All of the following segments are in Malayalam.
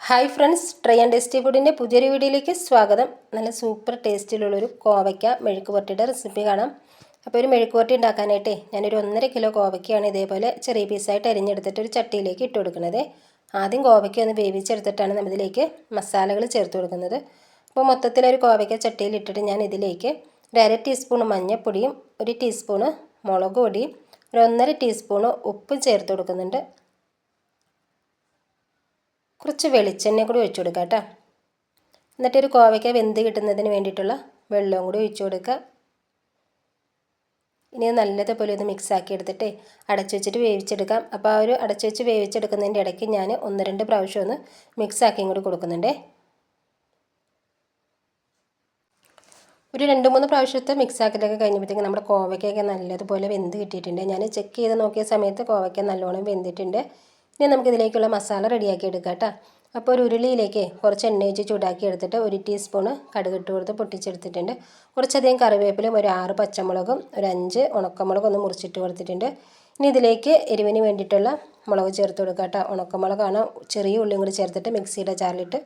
Hi friends try and tasty ഫുഡിന്റെ പുതിയൊരു വീഡിയോയിലേക്ക് സ്വാഗതം. നല്ല സൂപ്പർ ടേസ്റ്റിലുള്ളൊരു കോവയ്ക്ക മെഴുക്ക് പുരട്ടിയുടെ റെസിപ്പി കാണാം. അപ്പോൾ ഒരു മെഴുക്ക് പുരട്ടി ഉണ്ടാക്കാനായിട്ടേ ഞാനൊരു ഒന്നര കിലോ കോവയ്ക്കയാണ് ഇതേപോലെ ചെറിയ പീസായിട്ട് അരിഞ്ഞെടുത്തിട്ട് ഒരു ചട്ടിയിലേക്ക് ഇട്ട് കൊടുക്കുന്നത്. ആദ്യം കോവയ്ക്ക ഒന്ന് വേവിച്ചെടുത്തിട്ടാണ് നമ്മൾ ഇതിലേക്ക് മസാലകൾ ചേർത്ത് കൊടുക്കുന്നത്. അപ്പോൾ മൊത്തത്തിലൊരു കോവയ്ക്ക ചട്ടിയിൽ ഇട്ടിട്ട് ഞാൻ ഇതിലേക്ക് ഒരു അര ടീസ്പൂൺ മഞ്ഞൾപ്പൊടിയും ഒരു ടീസ്പൂണ് മുളക് പൊടിയും ഒരു ഒന്നര ടീസ്പൂണ് ഉപ്പും ചേർത്ത് കൊടുക്കുന്നുണ്ട്. കുറച്ച് വെളിച്ചെണ്ണ കൂടി ഒഴിച്ചു കൊടുക്കുക കേട്ടോ. എന്നിട്ട് ഒരു കോവയ്ക്ക വെന്ത് കിട്ടുന്നതിന് വേണ്ടിയിട്ടുള്ള വെള്ളവും കൂടി ഒഴിച്ചു കൊടുക്കുക. ഇനി നല്ലതുപോലെ ഒന്ന് മിക്സ് ആക്കി എടുത്തിട്ട് അടച്ചു വെച്ചിട്ട് വേവിച്ചെടുക്കാം. അപ്പോൾ ആ ഒരു അടച്ചു വെച്ച് വേവിച്ചെടുക്കുന്നതിന്റെ ഇടയ്ക്ക് ഞാൻ ഒന്ന് രണ്ട് പ്രാവശ്യം ഒന്ന് മിക്സ് ആക്കിയും കൂടി കൊടുക്കുന്നുണ്ട്. ഒരു രണ്ട് മൂന്ന് പ്രാവശ്യത്തെ മിക്സ് ആക്കിയിട്ടൊക്കെ കഴിഞ്ഞപ്പോഴത്തേക്കും നമ്മുടെ കോവയ്ക്കൊക്കെ നല്ലതുപോലെ വെന്ത് കിട്ടിയിട്ടുണ്ട്. ഞാൻ ചെക്ക് ചെയ്ത് നോക്കിയ സമയത്ത് കോവയ്ക്ക നല്ലോണം വെന്തിട്ടുണ്ട്. ഇനി നമുക്കിതിലേക്കുള്ള മസാല റെഡിയാക്കി എടുക്കാം കേട്ടോ. അപ്പോൾ ഒരു ഉരുളിയിലേക്ക് കുറച്ച് എണ്ണ വെച്ച് ചൂടാക്കി എടുത്തിട്ട് ഒരു ടീസ്പൂണ് കടുക് ഇട്ട് കൊടുത്ത് പൊട്ടിച്ചെടുത്തിട്ടുണ്ട്. കുറച്ചധികം കറിവേപ്പിലും ഒരു ആറ് പച്ചമുളകും ഒരു അഞ്ച് ഉണക്കമുളകും ഒന്ന് മുറിച്ചിട്ട് കൊടുത്തിട്ടുണ്ട്. ഇനി ഇതിലേക്ക് എരിവിന് വേണ്ടിയിട്ടുള്ള മുളക് ചേർത്ത് കൊടുക്കുക കേട്ടോ. ഉണക്കമുളകാണ് ചെറിയ ഉള്ളിയും കൂടി ചേർത്തിട്ട് മിക്സിയുടെ ചാറിലിട്ട്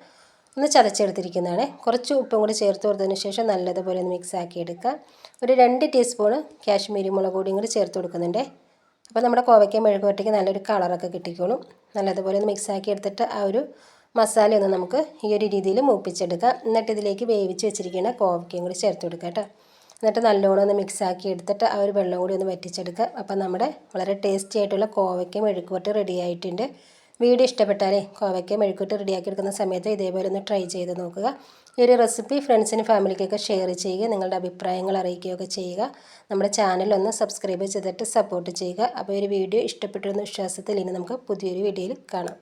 ഒന്ന് ചതച്ചെടുത്തിരിക്കുന്നതാണ്. കുറച്ച് ഉപ്പും കൂടി ചേർത്ത് കൊടുത്തതിന് ശേഷം നല്ലതുപോലെ ഒന്ന് മിക്സ് ആക്കി എടുക്കുക. ഒരു രണ്ട് ടീസ്പൂണ് കാശ്മീരി മുളക് കൂടി കൂടി ചേർത്ത് കൊടുക്കുന്നുണ്ട്. അപ്പോൾ നമ്മുടെ കോവയ്ക്ക മെഴുകുവരട്ടിക്ക് നല്ലൊരു കളറൊക്കെ കിട്ടിക്കോളും. നല്ലതുപോലെ ഒന്ന് മിക്സാക്കി എടുത്തിട്ട് ആ ഒരു മസാലയൊന്ന് നമുക്ക് ഈ ഒരു രീതിയിൽ മൂപ്പിച്ചെടുക്കാം. എന്നിട്ട് ഇതിലേക്ക് വേവിച്ച് വെച്ചിരിക്കുന്ന കോവയ്ക്കയും കൂടി ചേർത്ത് കൊടുക്കുക കേട്ടോ. എന്നിട്ട് നല്ലോണം ഒന്ന് മിക്സാക്കി എടുത്തിട്ട് ആ ഒരു വെള്ളം കൂടി ഒന്ന് വറ്റിച്ചെടുക്കുക അപ്പോൾ നമ്മുടെ വളരെ ടേസ്റ്റി ആയിട്ടുള്ള കോവയ്ക്ക മെഴുക്കുവരട്ടി റെഡി ആയിട്ടുണ്ട്. വീഡിയോ ഇഷ്ടപ്പെട്ടാലേ കോവയ്ക്ക മെഴുക്കൂട്ട് റെഡിയാക്കി എടുക്കുന്ന സമയത്ത് ഇതേപോലെ ഒന്ന് ട്രൈ ചെയ്ത് നോക്കുക. ഈ ഒരു റെസിപ്പി ഫ്രണ്ട്സിനും ഫാമിലിക്കൊക്കെ ഷെയർ ചെയ്യുക നിങ്ങളുടെ അഭിപ്രായങ്ങൾ അറിയിക്കുകയൊക്കെ ചെയ്യുക. നമ്മുടെ ചാനൽ ഒന്ന് സബ്സ്ക്രൈബ് ചെയ്തിട്ട് സപ്പോർട്ട് ചെയ്യുക. അപ്പോൾ ഒരു വീഡിയോ ഇഷ്ടപ്പെട്ടിരുന്ന വിശ്വാസത്തിൽ ഇനി നമുക്ക് പുതിയൊരു വീഡിയോയിൽ കാണാം.